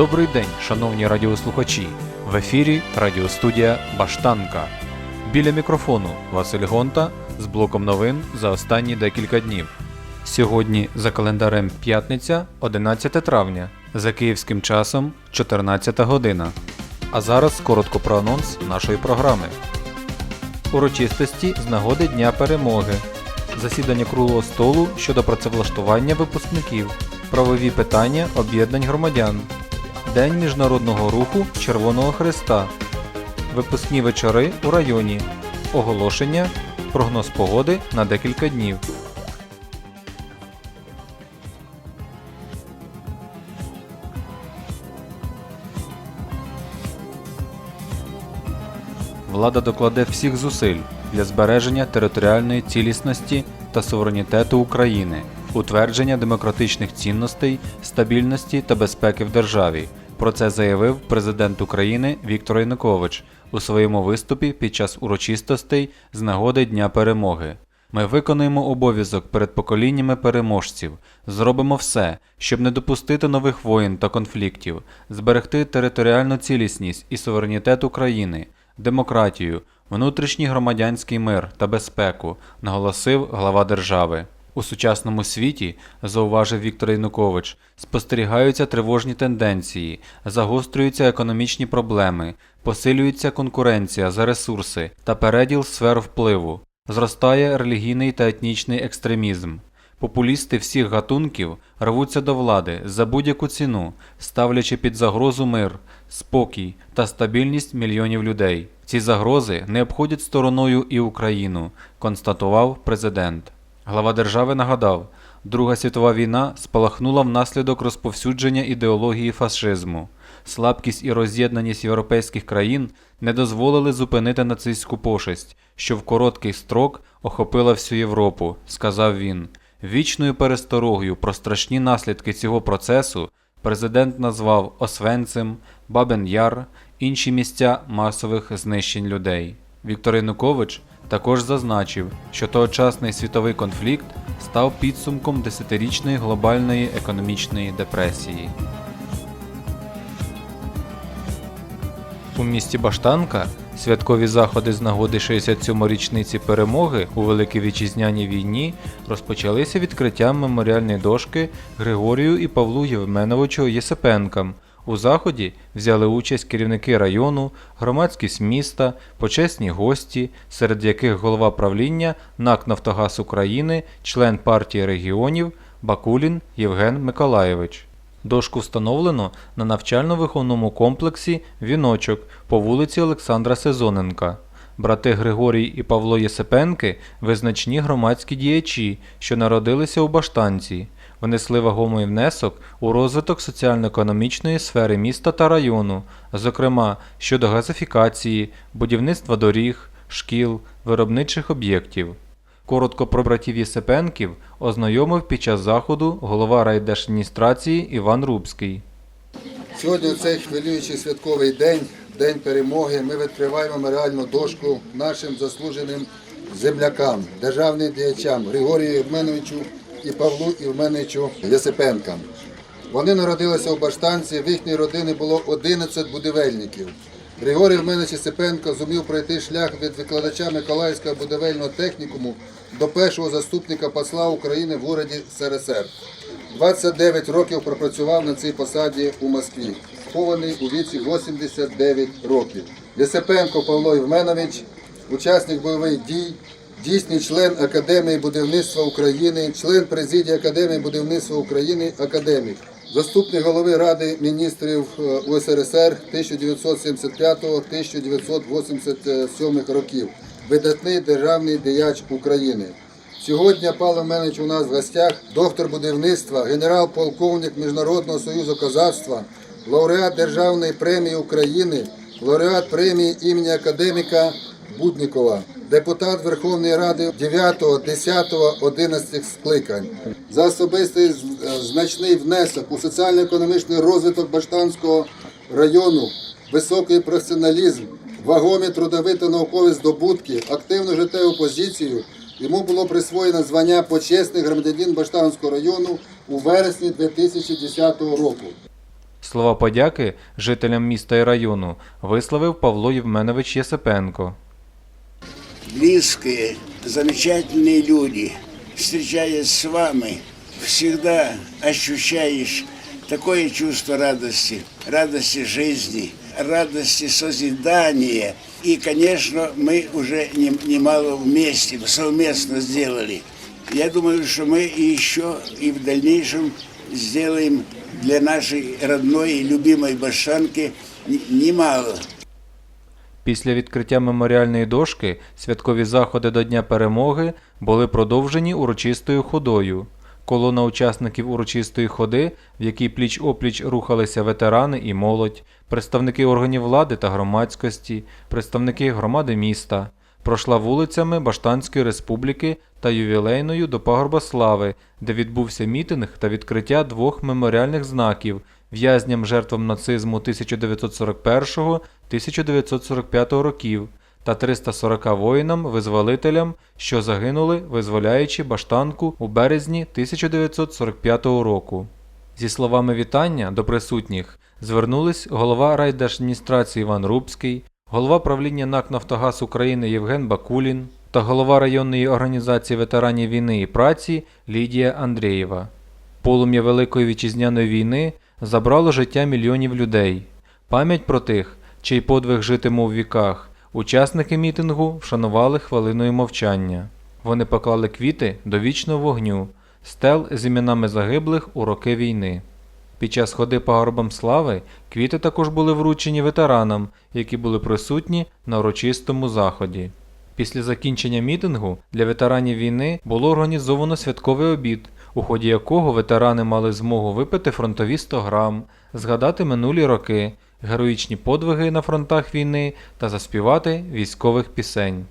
Добрий день, шановні радіослухачі. В ефірі радіостудія Баштанка. Біля мікрофону Василь Гонта з блоком новин за останні декілька днів. Сьогодні за календарем п'ятниця, 11 травня, за київським часом 14 година. А зараз коротко про анонс нашої програми. Урочистості з нагоди Дня перемоги, засідання круглого столу щодо працевлаштування випускників, правові питання об'єднань громадян, День міжнародного руху Червоного Христа, випускні вечори у районі, оголошення, прогноз погоди на декілька днів. Влада докладе всіх зусиль для збереження територіальної цілісності та суверенітету України, утвердження демократичних цінностей, стабільності та безпеки в державі. Про це заявив президент України Віктор Янукович у своєму виступі під час урочистостей з нагоди Дня Перемоги. Ми виконуємо обов'язок перед поколіннями переможців, зробимо все, щоб не допустити нових воєн та конфліктів, зберегти територіальну цілісність і суверенітет України, демократію, внутрішній громадянський мир та безпеку, наголосив глава держави. У сучасному світі, зауважив Віктор Янукович, спостерігаються тривожні тенденції, загострюються економічні проблеми, посилюється конкуренція за ресурси та переділ сфер впливу, зростає релігійний та етнічний екстремізм. Популісти всіх гатунків рвуться до влади за будь-яку ціну, ставлячи під загрозу мир, спокій та стабільність мільйонів людей. Ці загрози не обходять стороною і Україну, констатував президент. Глава держави нагадав, Друга світова війна спалахнула внаслідок розповсюдження ідеології фашизму. Слабкість і роз'єднаність європейських країн не дозволили зупинити нацистську пошесть, що в короткий строк охопила всю Європу, сказав він. Вічною пересторогою про страшні наслідки цього процесу президент назвав Освенцим, Бабен Яр, інші місця масових знищень людей. Віктор Янукович також зазначив, що тогочасний світовий конфлікт став підсумком десятирічної глобальної економічної депресії. У місті Баштанка святкові заходи з нагоди 67-ї річниці перемоги у Великій Вітчизняній війні розпочалися відкриттям меморіальної дошки Григорію і Павлу Євменовичу Єсипенкам. У заході взяли участь керівники району, громадськість міста, почесні гості, серед яких голова правління НАК Нафтогаз України, член партії регіонів Бакулін Євген Миколаєвич. Дошку встановлено на навчально-виховному комплексі Віночок по вулиці Олександра Сезоненка. Брати Григорій і Павло Єсипенки визначні громадські діячі, що народилися у Баштанці, внесли вагомий внесок у розвиток соціально-економічної сфери міста та району, зокрема щодо газифікації, будівництва доріг, шкіл, виробничих об'єктів. Коротко про братів Єсипенків ознайомив під час заходу голова райдержадміністрації Іван Рубський. Сьогодні у цей хвилюючий святковий день, день перемоги, ми відкриваємо меморіальну дошку нашим заслуженим землякам, державним діячам Григорію Євменовичу і Павлу Євменовичу Єсипенкам. Вони народилися у Баштанці, в їхній родині було 11 будівельників. Григорій Євменович Єсипенко зумів пройти шлях від викладача Миколаївського будівельного технікуму до першого заступника посла України в уряді СРСР. 29 років пропрацював на цій посаді у Москві, похований у віці 89 років. Єсипенко Павло Євменович, учасник бойових дій, дійсний член Академії будівництва України, член президії Академії будівництва України, академік, заступник голови Ради міністрів е, УСРСР 1975-1987 років. видатний державний діяч України. Сьогодні Павло Менич у нас в гостях доктор будівництва, генерал-полковник Міжнародного союзу козацтва, лауреат Державної премії України, лауреат премії імені академіка Буднікова, депутат Верховної Ради 9, 10, 11 скликань. За особистий значний внесок у соціально-економічний розвиток Баштанського району, високий професіоналізм, вагомі трудові та наукові здобутки, активну життєву позицію. Йому було присвоєно звання почесний громадянин Баштанського району у вересні 2010 року. Слова подяки жителям міста і району висловив Павло Євменович Єсипенко близкие, замечательные люди. Встречаясь с вами, всегда ощущаешь такое чувство радости, радости жизни, радости созидания. И, конечно, мы уже не- немало вместе, совместно сделали. Я думаю, что мы и еще и в дальнейшем сделаем для нашей родной и любимой Башанки н- немало. Після відкриття меморіальної дошки святкові заходи до Дня перемоги були продовжені урочистою ходою. Колона учасників урочистої ходи, в якій пліч-опліч рухалися ветерани і молодь, представники органів влади та громадськості, представники громади міста, пройшла вулицями Баштанської республіки та ювілейною до пагорба слави, де відбувся мітинг та відкриття двох меморіальних знаків в'язням жертвам нацизму 1941-1945 років та 340 воїнам-визволителям, що загинули, визволяючи Баштанку у березні 1945 року. Зі словами вітання до присутніх звернулись голова райдержадміністрації Іван Рубський, голова правління НАК «Нафтогаз України Євген Бакулін та голова районної організації ветеранів війни і праці Лідія Андрієва. Полум'я Великої вітчизняної війни забрало життя мільйонів людей. Пам'ять про тих, чий подвиг житиме у віках, учасники мітингу вшанували хвилиною мовчання. Вони поклали квіти до вічного вогню, стел з іменами загиблих у роки війни. Під час ходи пагорбам слави квіти також були вручені ветеранам, які були присутні на урочистому заході. Після закінчення мітингу для ветеранів війни було організовано святковий обід, у ході якого ветерани мали змогу випити фронтові 100 грам, згадати минулі роки, героїчні подвиги на фронтах війни та заспівати військових пісень.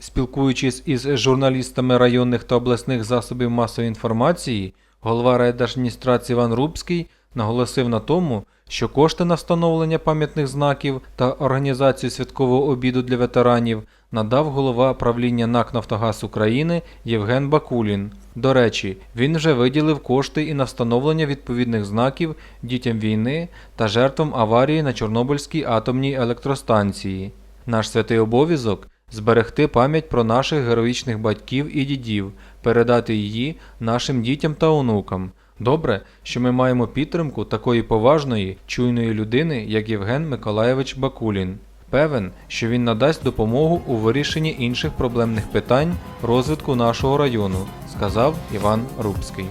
Спілкуючись із журналістами районних та обласних засобів масової інформації, голова райдержадміністрації Іван Рубський наголосив на тому, що кошти на встановлення пам'ятних знаків та організацію святкового обіду для ветеранів надав голова правління НАК «Нафтогаз України Євген Бакулін. До речі, він вже виділив кошти і на встановлення відповідних знаків дітям війни та жертвам аварії на Чорнобильській атомній електростанції. Наш святий обов'язок зберегти пам'ять про наших героїчних батьків і дідів, передати її нашим дітям та онукам. Добре, що ми маємо підтримку такої поважної, чуйної людини, як Євген Миколаєвич Бакулін. Певен, що він надасть допомогу у вирішенні інших проблемних питань розвитку нашого району, сказав Іван Рубський.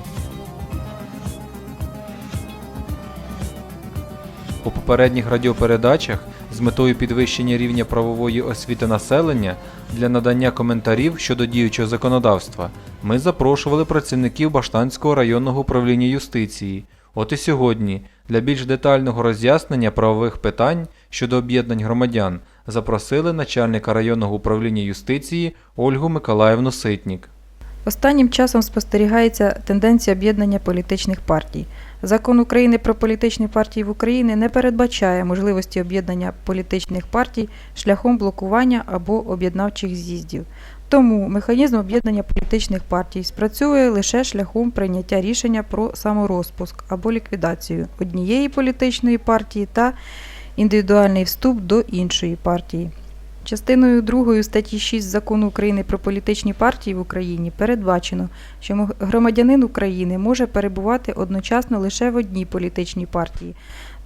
У попередніх радіопередачах з метою підвищення рівня правової освіти населення для надання коментарів щодо діючого законодавства ми запрошували працівників Баштанського районного управління юстиції. От і сьогодні, для більш детального роз'яснення правових питань щодо об'єднань громадян, запросили начальника районного управління юстиції Ольгу Миколаївну Ситнік. Останнім часом спостерігається тенденція об'єднання політичних партій. Закон України про політичні партії в Україні не передбачає можливості об'єднання політичних партій шляхом блокування або об'єднавчих з'їздів. Тому механізм об'єднання політичних партій спрацює лише шляхом прийняття рішення про саморозпуск або ліквідацію однієї політичної партії та індивідуальний вступ до іншої партії. Частиною 2 статті 6 Закону України про політичні партії в Україні передбачено, що громадянин України може перебувати одночасно лише в одній політичній партії.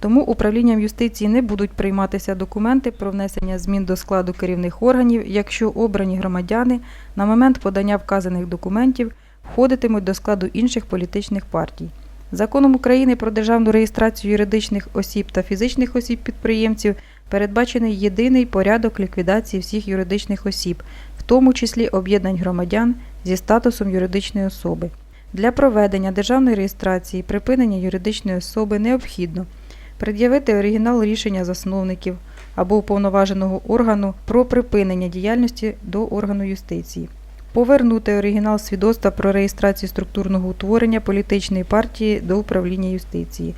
Тому управлінням юстиції не будуть прийматися документи про внесення змін до складу керівних органів, якщо обрані громадяни на момент подання вказаних документів входитимуть до складу інших політичних партій. Законом України про державну реєстрацію юридичних осіб та фізичних осіб підприємців передбачений єдиний порядок ліквідації всіх юридичних осіб, в тому числі об'єднань громадян зі статусом юридичної особи. Для проведення державної реєстрації припинення юридичної особи необхідно пред'явити оригінал рішення засновників або уповноваженого органу про припинення діяльності до органу юстиції, повернути оригінал свідоцтва про реєстрацію структурного утворення політичної партії до управління юстиції,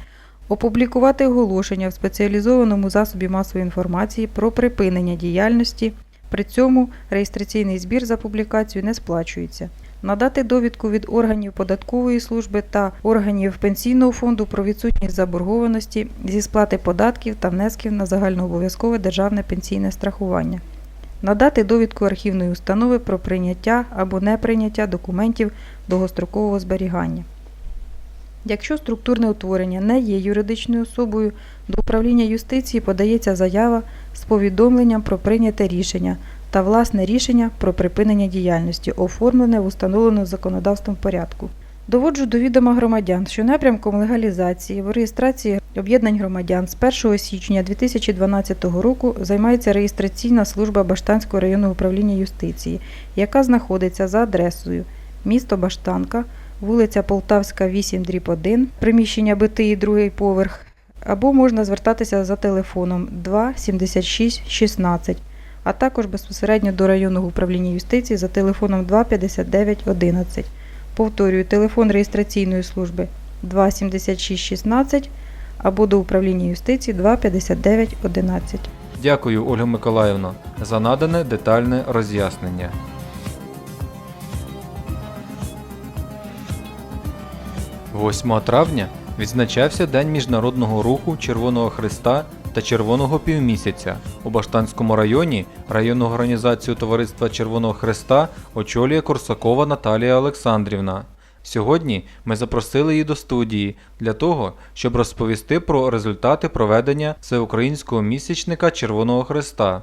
опублікувати оголошення в спеціалізованому засобі масової інформації про припинення діяльності. При цьому реєстраційний збір за публікацію не сплачується. Надати довідку від органів податкової служби та органів пенсійного фонду про відсутність заборгованості зі сплати податків та внесків на загальнообов'язкове державне пенсійне страхування. Надати довідку архівної установи про прийняття або неприйняття документів довгострокового зберігання. Якщо структурне утворення не є юридичною особою, до управління юстиції подається заява з повідомленням про прийняте рішення та власне рішення про припинення діяльності, оформлене в установленому законодавством порядку. Доводжу до відома громадян, що напрямком легалізації в реєстрації об'єднань громадян з 1 січня 2012 року займається реєстраційна служба Баштанського районного управління юстиції, яка знаходиться за адресою місто Баштанка, вулиця Полтавська, 8 дріб 1, приміщення БТІ, другий поверх, або можна звертатися за телефоном 2 76 16, а також безпосередньо до районного управління юстиції за телефоном 2 59 11. Повторюю, телефон реєстраційної служби 2 76 16 або до управління юстиції 2 59 11. Дякую, Ольга Миколаївна, за надане детальне роз'яснення. 8 травня відзначався День міжнародного руху Червоного Христа та Червоного Півмісяця. У Баштанському районі районну організацію Товариства Червоного Христа очолює Корсакова Наталія Олександрівна. Сьогодні ми запросили її до студії для того, щоб розповісти про результати проведення всеукраїнського місячника Червоного Христа.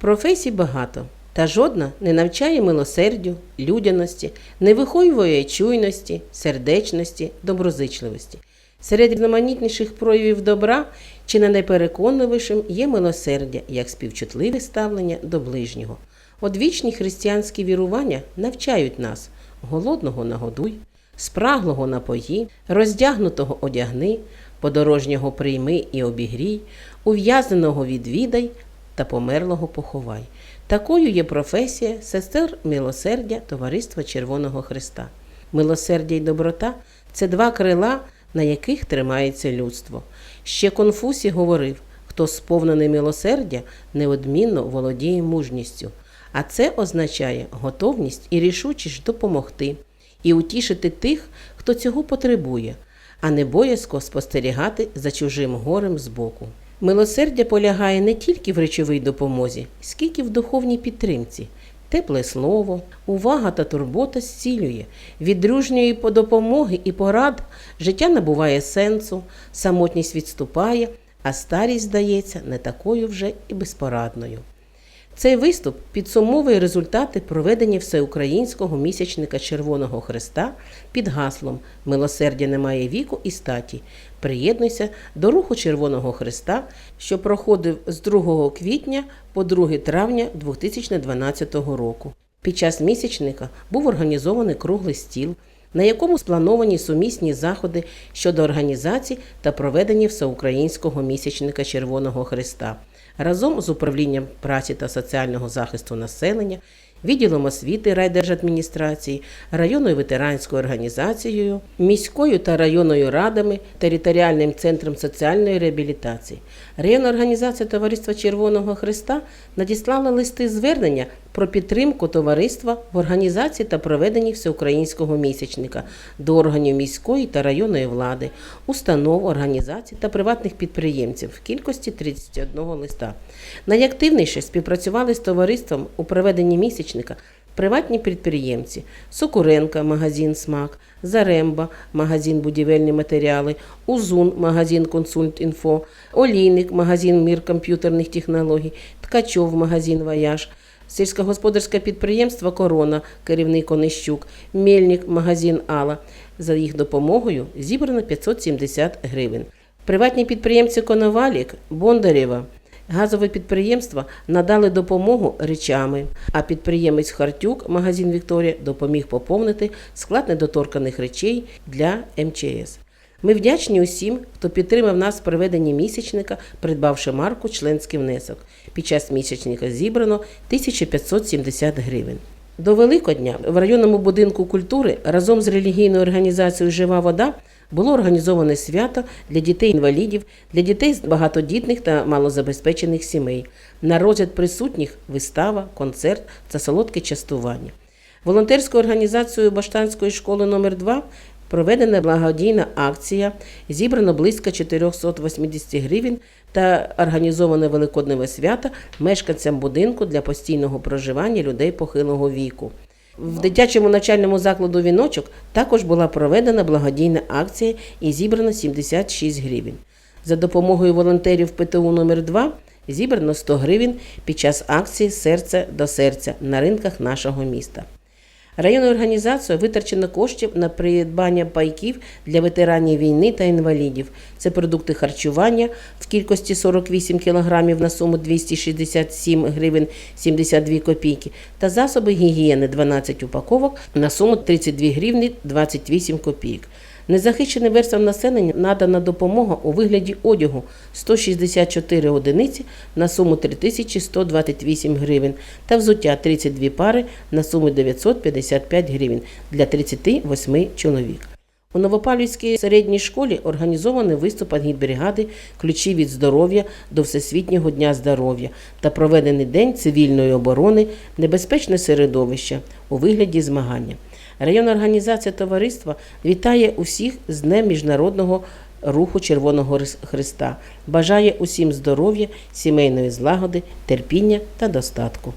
Професій багато, та жодна не навчає милосердю, людяності, не виховує чуйності, сердечності, доброзичливості. Серед різноманітніших проявів добра чи не найпереконливішим є милосердя як співчутливе ставлення до ближнього. Одвічні християнські вірування навчають нас голодного нагодуй, спраглого напої, роздягнутого одягни, подорожнього прийми і обігрій, ув'язненого відвідай та померлого поховай. Такою є професія сестер милосердя Товариства Червоного Христа. Милосердя й доброта це два крила, на яких тримається людство. Ще Конфусій говорив: хто сповнений милосердя, неодмінно володіє мужністю. А це означає готовність і рішучість допомогти і утішити тих, хто цього потребує, а не боязко спостерігати за чужим горем збоку. Милосердя полягає не тільки в речовій допомозі, скільки в духовній підтримці. Тепле слово, увага та турбота зцілює. Від дружньої допомоги і порад життя набуває сенсу, самотність відступає, а старість здається не такою вже і безпорадною. Цей виступ підсумовує результати проведення всеукраїнського місячника Червоного Христа під гаслом Милосердя немає віку і статі. Приєднуйся до руху Червоного Христа, що проходив з 2 квітня по 2 травня 2012 року. Під час місячника був організований круглий стіл, на якому сплановані сумісні заходи щодо організації та проведення всеукраїнського місячника Червоного Христа разом з управлінням праці та соціального захисту населення, відділом освіти райдержадміністрації, районною ветеранською організацією, міською та районною радами, територіальним центром соціальної реабілітації. Районна організація Товариства Червоного Христа надіслала листи звернення про підтримку товариства в організації та проведенні всеукраїнського місячника до органів міської та районної влади, установ, організацій та приватних підприємців в кількості 31 листа. Найактивніше співпрацювали з товариством у проведенні місячника приватні підприємці Сокуренка, магазин Смак, Заремба, магазин будівельні матеріали, Узун, магазин Консульт Інфо, Олійник, магазин Мір комп'ютерних технологій, Ткачов, магазин Вояж. Сільськогосподарське підприємство Корона, керівник Онищук, Мельник, магазин Алла. За їх допомогою зібрано 570 гривень. Приватні підприємці Коновалік, Бондарєва, Газове підприємство надали допомогу речами, а підприємець Хартюк, магазин Вікторія, допоміг поповнити склад недоторканих речей для МЧС. Ми вдячні усім, хто підтримав нас в проведенні місячника, придбавши марку членський внесок. Під час місячника зібрано 1570 гривень. До Великодня в районному будинку культури разом з релігійною організацією Жива вода було організоване свято для дітей-інвалідів, для дітей з багатодітних та малозабезпечених сімей. На розгляд присутніх вистава, концерт та солодке частування. Волонтерською організацією Баштанської школи номер 2 проведена благодійна акція, зібрано близько 480 гривень та організоване великодневе свято мешканцям будинку для постійного проживання людей похилого віку. В дитячому навчальному закладу віночок також була проведена благодійна акція і зібрано 76 гривень. За допомогою волонтерів ПТУ номер 2 зібрано 100 гривень під час акції Серце до серця на ринках нашого міста. Районною організацією витрачено коштів на придбання пайків для ветеранів війни та інвалідів. Це продукти харчування в кількості 48 кг на суму 267 гривень 72 копійки та засоби гігієни 12 упаковок на суму 32 гривні 28 копійок. Незахищеним верствам населення надана допомога у вигляді одягу 164 одиниці на суму 3128 гривень та взуття 32 пари на суму 955 гривень для 38 чоловік. У Новопавлівській середній школі організований виступ ангітбригади Ключі від здоров'я до Всесвітнього дня здоров'я та проведений день цивільної оборони Небезпечне середовище у вигляді змагання. Районна організація товариства вітає усіх з Днем Міжнародного руху Червоного Христа. Бажає усім здоров'я, сімейної злагоди, терпіння та достатку.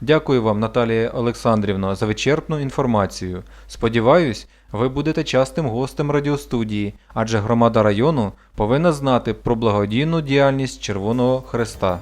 Дякую вам, Наталія Олександрівна, за вичерпну інформацію. Сподіваюсь, ви будете частим гостем радіостудії, адже громада району повинна знати про благодійну діяльність Червоного Хреста.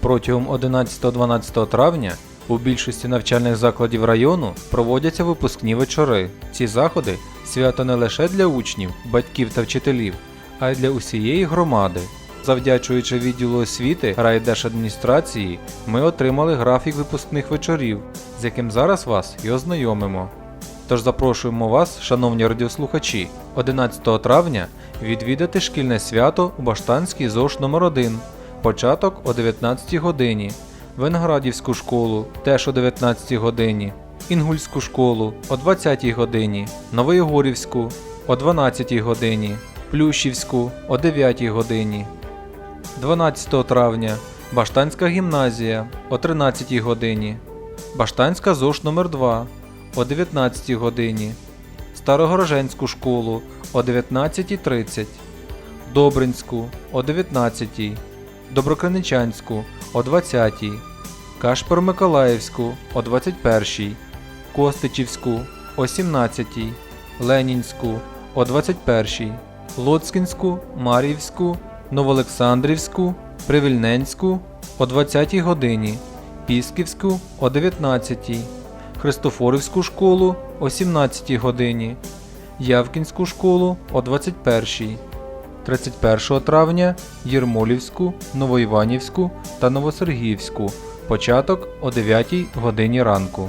Протягом 11-12 травня у більшості навчальних закладів району проводяться випускні вечори. Ці заходи свято не лише для учнів, батьків та вчителів, а й для усієї громади. Завдячуючи відділу освіти райдержадміністрації, ми отримали графік випускних вечорів, з яким зараз вас і ознайомимо. Тож запрошуємо вас, шановні радіослухачі, 11 травня відвідати шкільне свято у Баштанській ЗОШ номер 1 початок о 19 годині, Виноградівську школу теж о 19 годині, Інгульську школу о 20 годині, Новоєгорівську о 12 годині, Плющівську о 9 годині. 12 травня Баштанська гімназія о 13 годині, Баштанська ЗОШ номер 2 о 19 годині, Старогороженську школу о 19.30, Добринську о 19, Доброкриничанську о 20, Кашпер-Миколаївську о 21, Костичівську о 17, Ленінську о 21, Лоцкінську, Мар'ївську, Новоолександрівську, Привільненську о 20 годині, Пісківську о 19, Христофорівську школу о 17 годині, Явкінську школу о 21, 31 травня Єрмолівську, Новоіванівську та Новосергіївську. Початок о 9 годині ранку.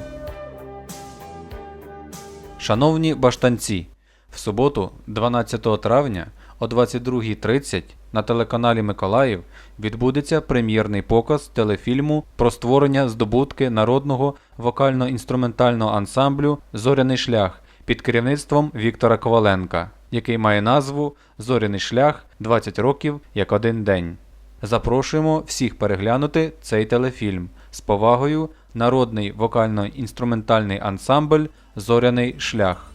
Шановні баштанці, в суботу, 12 травня о 22.30 на телеканалі Миколаїв відбудеться прем'єрний показ телефільму про створення здобутки народного вокально-інструментального ансамблю Зоряний шлях під керівництвом Віктора Коваленка, який має назву Зоряний шлях 20 років як один день. Запрошуємо всіх переглянути цей телефільм з повагою Народний вокально-інструментальний ансамбль Зоряний шлях.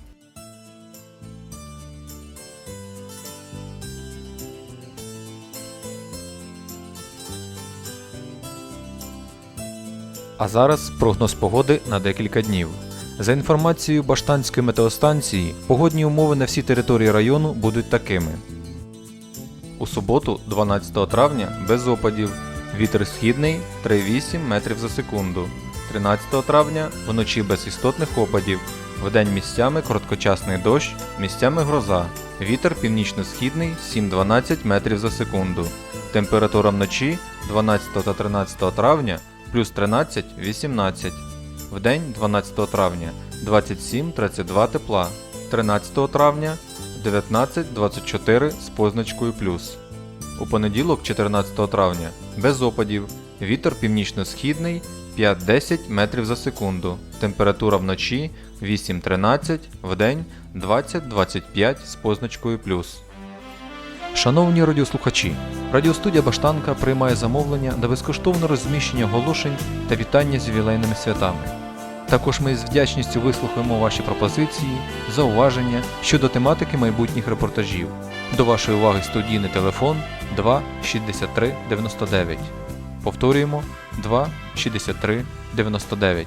А зараз прогноз погоди на декілька днів. За інформацією Баштанської метеостанції, погодні умови на всій території району будуть такими. У суботу, 12 травня, без опадів. Вітер східний 3,8 метрів за секунду. 13 травня вночі без істотних опадів. Вдень місцями короткочасний дощ, місцями гроза. Вітер північно-східний 7-12 метрів за секунду. Температура вночі 12 та 13 травня плюс 13-18. Вдень 12 травня 27-32 тепла. 13 травня 19-24 з позначкою плюс. У понеділок, 14 травня, без опадів. Вітер північно-східний 5-10 метрів за секунду. Температура вночі 8-13, вдень 20-25 з позначкою плюс. Шановні радіослухачі, радіостудія Баштанка приймає замовлення на безкоштовне розміщення оголошень та вітання з ювілейними святами. Також ми з вдячністю вислухаємо ваші пропозиції, зауваження щодо тематики майбутніх репортажів. До вашої уваги студійний телефон 2 63 99. Повторюємо 2 63 99.